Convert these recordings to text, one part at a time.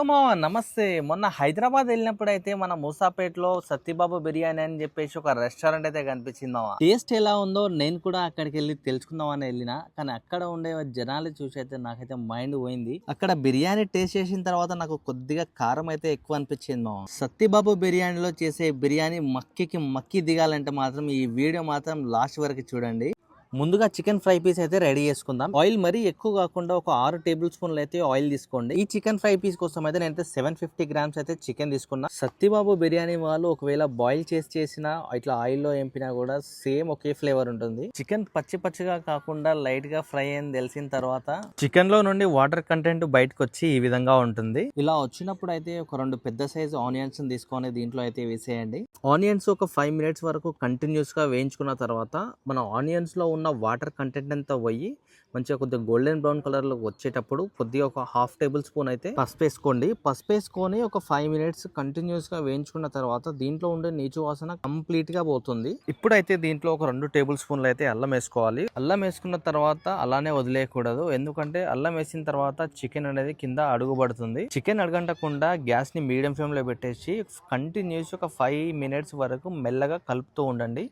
Hello మామ నమస్తే. మొన్న హైదరాబాద్ వెళ్ళినప్పుడు అయితే మన మూసాపేటలో సత్యబాబు బిర్యానీ అని చెప్పేసి ఒక రెస్టారెంట్ అయితే కనిపించింది మామ. టేస్ట్ ఎలా ఉందో నేను కూడా అక్కడికి వెళ్ళి తెలుసుకుందామని వెళ్ళిన కానీ అక్కడ ఉండే జనాలు చూసి అయితే నాకైతే మైండ్ పోయింది. అక్కడ బిర్యానీ టేస్ట్ చేసిన తర్వాత నాకు కొద్దిగా కారం అయితే ఎక్కువ అనిపించింది మామ. సత్యబాబు బిర్యానీలో చేసే బిర్యానీ మక్కికి మక్కి దిగాలంటే మాత్రం ఈ వీడియో మాత్రం లాస్ట్ వరకు చూడండి. ముందుగా చికెన్ ఫ్రై పీస్ అయితే రెడీ చేసుకుందాం. ఆయిల్ మరీ ఎక్కువ కాకుండా ఒక ఆరు టేబుల్ స్పూన్లు అయితే ఆయిల్ తీసుకోండి. ఈ చికెన్ ఫ్రై పీస్ కోసం అయితే నేనైతే సెవెన్ ఫిఫ్టీ గ్రామ్స్ అయితే చికెన్ తీసుకున్నా. సత్యబాబు బిర్యానీ వాళ్ళు ఒకవేళ బాయిల్ చేసి చేసినా ఇట్లా ఆయిల్లో ఎంపినా కూడా సేమ్ ఒకే ఫ్లేవర్ ఉంటుంది. చికెన్ పచ్చి పచ్చిగా కాకుండా లైట్గా ఫ్రై అయింది తెలిసిన తర్వాత చికెన్లో నుండి వాటర్ కంటెంట్ బయటకు వచ్చి ఈ విధంగా ఉంటుంది. ఇలా వచ్చినప్పుడు అయితే ఒక రెండు పెద్ద సైజ్ ఆనియన్స్ తీసుకొని దీంట్లో అయితే వేసేయండి. ఆనియన్స్ ఒక ఫైవ్ మినిట్స్ వరకు కంటిన్యూస్గా వేయించుకున్న తర్వాత మన ఆనియన్స్లో ఉన్న వాటర్ కంటెంట్ అంతా పోయి మంచిగా కొద్దిగా గోల్డెన్ బ్రౌన్ కలర్లో వచ్చేటప్పుడు కొద్దిగా ఒక హాఫ్ టేబుల్ స్పూన్ అయితే పసుపు వేసుకోండి. పసుపు వేసుకొని ఒక ఫైవ్ మినిట్స్ కంటిన్యూస్గా వేయించుకున్న తర్వాత దీంట్లో ఉండే నీచు వాసన కంప్లీట్గా పోతుంది. ఇప్పుడైతే దీంట్లో ఒక రెండు టేబుల్ స్పూన్లు అయితే అల్లం వేసుకోవాలి. అల్లం వేసుకున్న తర్వాత అలానే వదిలేయకూడదు. ఎందుకంటే అల్లం వేసిన తర్వాత చికెన్ అనేది కింద అడుగుపడుతుంది చికెన్ అడగంటకుండా గ్యాస్ని మీడియం ఫ్లేమ్లో పెట్టేసి కంటిన్యూస్ ఒక ఫైవ్ మినిట్స్ వరకు మెల్లగా కలుపుతూ ఉండండి.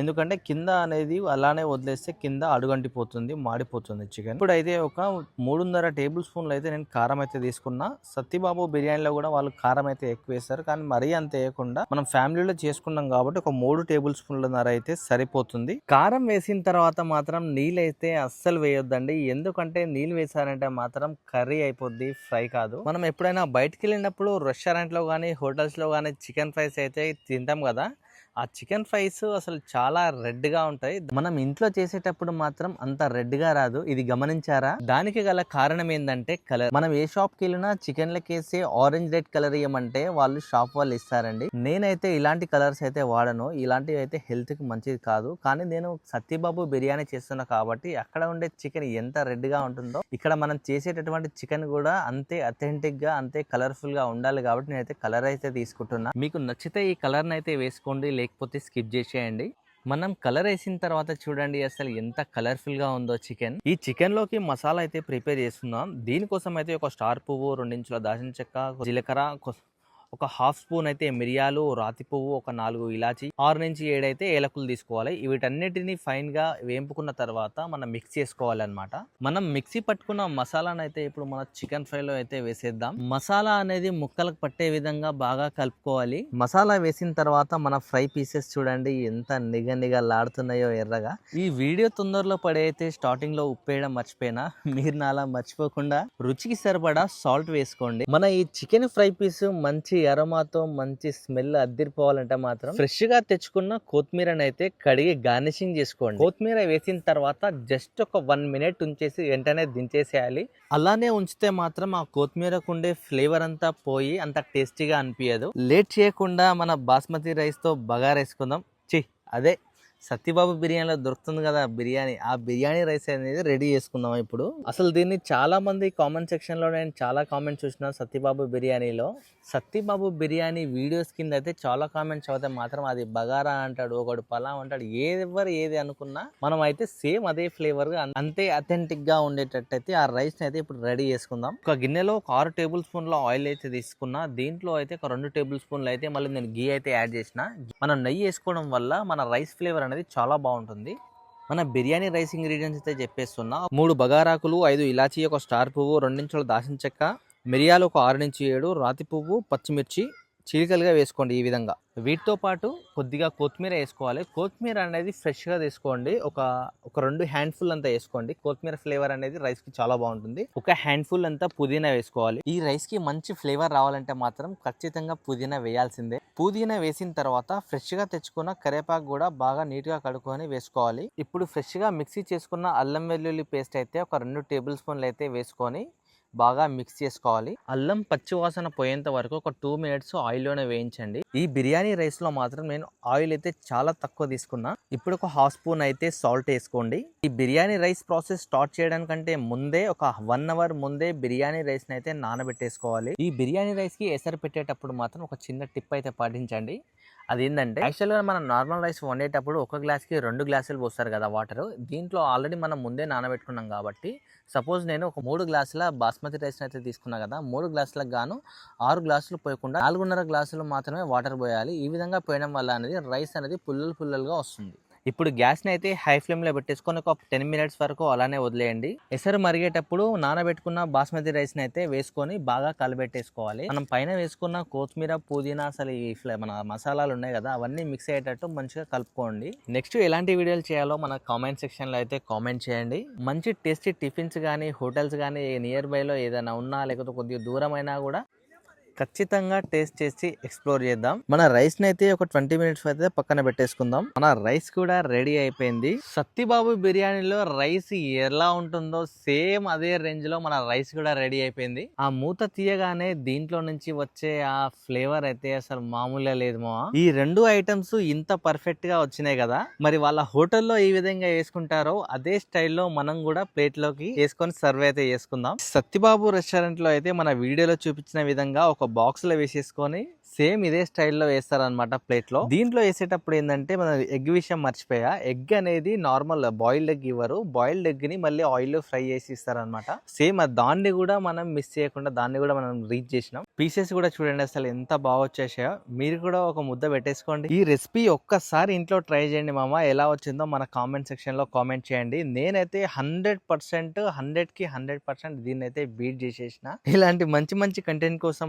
ఎందుకంటే కింద అనేది అలానే వదిలేస్తే కింద అడుగంటిపోతుంది మాడిపోతుంది చికెన్. ఇప్పుడు అయితే ఒక మూడున్నర టేబుల్ స్పూన్లు అయితే నేను కారం అయితే తీసుకున్నా. సత్యబాబు బిర్యానీలో కూడా వాళ్ళు కారం అయితే ఎక్కువ వేస్తారు. కానీ మరీ అంత వేయకుండా మనం ఫ్యామిలీలో చేసుకున్నాం కాబట్టి ఒక మూడు టేబుల్ స్పూన్లన్నర అయితే సరిపోతుంది. కారం వేసిన తర్వాత మాత్రం నీళ్ళు అయితే అస్సలు వేయొద్దండి. ఎందుకంటే నీళ్ళు వేసారంటే మాత్రం కర్రీ అయిపోద్ది ఫ్రై కాదు. మనం ఎప్పుడైనా బయటికి వెళ్ళినప్పుడు రెస్టారెంట్లో కానీ హోటల్స్లో కానీ చికెన్ ఫ్రైస్ అయితే తింటాం కదా. ఆ చికెన్ ఫ్రైస్ అసలు చాలా రెడ్గా ఉంటాయి. మనం ఇంట్లో చేసేటప్పుడు మాత్రం అంత రెడ్గా రాదు. ఇది గమనించారా? దానికి గల కారణం ఏంటంటే కలర్. మనం ఏ షాప్కి వెళ్ళినా చికెన్ లకేసే ఆరెంజ్ రెడ్ కలర్ ఇవ్వమంటే వాళ్ళు షాప్ వాళ్ళు ఇస్తారండి. నేనైతే ఇలాంటి కలర్స్ అయితే వాడను. ఇలాంటివి అయితే హెల్త్కి మంచిది కాదు. కానీ నేను సత్యబాబు బిర్యానీ చేస్తున్నా కాబట్టి అక్కడ ఉండే చికెన్ ఎంత రెడ్గా ఉంటుందో ఇక్కడ మనం చేసేటటువంటి చికెన్ కూడా అంతే అథెంటిక్గా అంతే కలర్ఫుల్గా ఉండాలి కాబట్టి నేనైతే కలర్ అయితే తీసుకుంటున్నా. మీకు నచ్చితే ఈ కలర్ అయితే వేసుకోండి. లేకపోతే స్కిప్ చేసేయండి. మనం కలర్ వేసిన తర్వాత చూడండి అసలు ఎంత కలర్ఫుల్గా ఉందో చికెన్. ఈ చికెన్లోకి మసాలా అయితే ప్రిపేర్ చేస్తున్నాం. దీనికోసం అయితే ఒక స్టార్ పువ్వు రెండించుల దాచిన చెక్క జీలకర్ర ఒక హాఫ్ స్పూన్ అయితే మిరియాలు రాతి పువ్వు ఒక నాలుగు ఇలాచి ఆరు నుంచి ఏడైతే ఏలకులు తీసుకోవాలి. వీటన్నిటిని ఫైన్గా వేంపుకున్న తర్వాత మనం మిక్స్ చేసుకోవాలన్నమాట. మనం మిక్సీ పట్టుకున్న మసాలాను అయితే ఇప్పుడు మన చికెన్ ఫ్రై లో అయితే వేసేద్దాం. మసాలా అనేది ముక్కలకు పట్టే విధంగా బాగా కలుపుకోవాలి. మసాలా వేసిన తర్వాత మన ఫ్రై పీసెస్ చూడండి ఎంత నిగ నిగలాడుతున్నాయో ఎర్రగా. ఈ వీడియో తొందరలో పడే స్టార్టింగ్లో ఉప్పేయడం మర్చిపోయినా మీరు నాలా మర్చిపోకుండా రుచికి సరిపడా సాల్ట్ వేసుకోండి. మన ఈ చికెన్ ఫ్రై పీస్ మంచి ఎరమాతో మంచి స్మెల్ అద్దిరిపోవాలంటే మాత్రం ఫ్రెష్గా తెచ్చుకున్న కొత్తిమీరని అయితే కడిగి గార్నిషింగ్ చేసుకోండి. కొత్తిమీర వేసిన తర్వాత జస్ట్ ఒక వన్ మినిట్ ఉంచేసి వెంటనే దించేసేయాలి. అలానే ఉంచితే మాత్రం ఆ కొత్తిమీరకు ఉండే ఫ్లేవర్ అంతా పోయి అంత టేస్టీగా అనిపించదు లేట్ చేయకుండా మన బాస్మతి రైస్తో బగారా చి అదే సత్యబాబు బిర్యానీలో దొరుకుతుంది కదా బిర్యానీ. ఆ బిర్యానీ రైస్ అనేది రెడీ చేసుకుందాం ఇప్పుడు? అసలు దీన్ని చాలా మంది కామెంట్ సెక్షన్లో నేను చాలా కామెంట్స్ చూసిన సత్యబాబు బిర్యానీలో. సత్యబాబు బిర్యానీ వీడియోస్ కింద అయితే చాలా కామెంట్స్ అవుతాయి. మాత్రం అది బగారా అంటాడు ఒకడు పలా అంటాడు ఏదెవరు ఏది అనుకున్నా మనం అయితే సేమ్ అదే ఫ్లేవర్ అంతే అథెంటిక్గా ఉండేటట్టు అయితే ఆ రైస్ అయితే ఇప్పుడు రెడీ చేసుకుందాం. ఒక గిన్నెలో ఒక ఆరు టేబుల్ స్పూన్ల ఆయిల్ అయితే తీసుకున్నా. దీంట్లో అయితే ఒక రెండు టేబుల్ స్పూన్లు అయితే మళ్ళీ నేను గీ అయితే యాడ్ చేసిన. మనం నెయ్యి వేసుకోవడం వల్ల మన రైస్ ఫ్లేవర్ అనేది చాలా బాగుంటుంది. మన బిర్యానీ రైస్ ఇంగ్రీడియంట్స్ అయితే చెప్పేస్తున్నా. మూడు బగారాకులు ఐదు ఇలాచీ ఒక స్టార్ పువ్వు రెండించుల దాచిన చెక్క మిరియాలు ఒక ఆరు నుంచి ఏడు రాతి పువ్వు పచ్చిమిర్చి చీలికలుగా వేసుకోండి ఈ విధంగా. వీటితో పాటు కొద్దిగా కొత్తిమీర వేసుకోవాలి. కొత్తిమీర అనేది ఫ్రెష్గా తీసుకోండి. ఒక ఒక రెండు హ్యాండ్ఫుల్ అంతా వేసుకోండి. కొత్తిమీర ఫ్లేవర్ అనేది రైస్కి చాలా బాగుంటుంది. ఒక హ్యాండ్ఫుల్ అంతా పుదీనా వేసుకోవాలి. ఈ రైస్కి మంచి ఫ్లేవర్ రావాలంటే మాత్రం ఖచ్చితంగా పుదీనా వేయాల్సిందే. పుదీనా వేసిన తర్వాత ఫ్రెష్గా తెచ్చుకున్న కరేపాకు కూడా బాగా నీట్గా కడుక్కొని వేసుకోవాలి. ఇప్పుడు ఫ్రెష్గా మిక్సీ చేసుకున్న అల్లం వెల్లుల్లి పేస్ట్ అయితే ఒక రెండు టేబుల్ స్పూన్లు అయితే వేసుకొని బాగా మిక్స్ చేసుకోవాలి. అల్లం పచ్చి వాసన పోయేంత వరకు ఒక టూ మినిట్స్ ఆయిల్లోనే వేయించండి. ఈ బిర్యానీ రైస్లో మాత్రం నేను ఆయిల్ అయితే చాలా తక్కువ తీసుకున్నా. ఇప్పుడు ఒక హాఫ్ స్పూన్ అయితే సాల్ట్ వేసుకోండి. ఈ బిర్యానీ రైస్ ప్రాసెస్ స్టార్ట్ చేయడానికంటే ముందే ఒక వన్ అవర్ ముందే బిర్యానీ రైస్ని అయితే నానబెట్టేసుకోవాలి. ఈ బిర్యానీ రైస్కి ఎసరు పెట్టేటప్పుడు మాత్రం ఒక చిన్న టిప్ అయితే పాటించండి. అదేంటంటే యాక్చువల్గా మనం నార్మల్ రైస్ వండేటప్పుడు ఒక గ్లాస్కి రెండు గ్లాసులు పోస్తారు కదా వాటర్. దీంట్లో ఆల్రెడీ మనం ముందే నానబెట్టుకున్నాం కాబట్టి సపోజ్ నేను ఒక మూడు గ్లాసుల బాస్మతి రైస్ని అయితే తీసుకున్నా కదా మూడు గ్లాసులకు గాను ఆరు గ్లాసులు పోయకుండా నాలుగున్నర గ్లాసులు మాత్రమే వాటర్ పోయాలి. ఈ విధంగా పోయడం వల్ల అనేది రైస్ అనేది పుల్లలు పుల్లలుగా వస్తుంది. ఇప్పుడు గ్యాస్ని అయితే హై ఫ్లేమ్లో పెట్టేసుకొని ఒక టెన్ మినిట్స్ వరకు అలానే వదిలేయండి. ఎసరు మరిగేటప్పుడు నానబెట్టుకున్న బాస్మతి రైస్ని అయితే వేసుకొని బాగా కలబెట్టేసుకోవాలి. మనం పైన వేసుకున్న కొత్తిమీర పుదీనా అసలు ఈ మన మసాలాలు ఉన్నాయి కదా అవన్నీ మిక్స్ అయ్యేటట్టు మంచిగా కలుపుకోండి. నెక్స్ట్ ఎలాంటి వీడియోలు చేయాలో మన కామెంట్ సెక్షన్లో అయితే కామెంట్ చేయండి. మంచి టేస్టీ టిఫిన్స్ కానీ హోటల్స్ కానీ నియర్ బైలో ఏదైనా ఉన్నా లేకపోతే కొద్దిగా దూరమైనా కూడా ఖచ్చితంగా టేస్ట్ చేసి ఎక్స్ప్లోర్ చేద్దాం. మన రైస్ని అయితే ఒక ట్వంటీ మినిట్స్ అయితే పక్కన పెట్టేసుకుందాం. మన రైస్ కూడా రెడీ అయిపోయింది. సత్తిబాబు బిర్యానీలో రైస్ ఎలా ఉంటుందో సేమ్ అదే రేంజ్లో మన రైస్ కూడా రెడీ అయిపోయింది. ఆ మూత తీయగానే దీంట్లో నుంచి వచ్చే ఆ ఫ్లేవర్ అయితే అసలు మామూలుగా లేదు మా ఈ రెండు ఐటమ్స్ ఇంత పర్ఫెక్ట్గా వచ్చినాయి కదా. మరి వాళ్ళ హోటల్లో ఏ విధంగా వేసుకుంటారో అదే స్టైల్లో మనం కూడా ప్లేట్లోకి వేసుకొని సర్వ్ అయితే చేసుకుందాం. సత్తిబాబు రెస్టారెంట్లో అయితే మన వీడియోలో చూపించిన విధంగా ఒక బాక్స్లో వేసేసుకొని సేమ్ ఇదే స్టైల్లో వేస్తారనమాట ప్లేట్లో దీంట్లో వేసేటప్పుడు ఏంటంటే మన ఎగ్ విషయం మర్చిపోయా? ఎగ్ అనేది నార్మల్ బాయిల్డ్ ఎగ్ ఇవ్వరు. బాయిల్డ్ ఎగ్ని మళ్ళీ ఆయిల్లో ఫ్రై చేసి ఇస్తారనమాట సేమ్ దాన్ని కూడా మనం మిస్ చేయకుండా దాన్ని కూడా మనం రీచ్ చేసినాం. పీసెస్ కూడా చూడండి అసలు ఎంత బాగా వచ్చేసాయో. మీరు కూడా ఒక ముద్ద పెట్టేసుకోండి. ఈ రెసిపీ ఒక్కసారి ఇంట్లో ట్రై చేయండి మామ. ఎలా వచ్చిందో మన కామెంట్ సెక్షన్లో కామెంట్ చేయండి. నేనైతే హండ్రెడ్ పర్సెంట్ హండ్రెడ్కి హండ్రెడ్ పర్సెంట్ దీన్ని అయితే బీట్ చేసేసిన. ఇలాంటి మంచి మంచి కంటెంట్ కోసం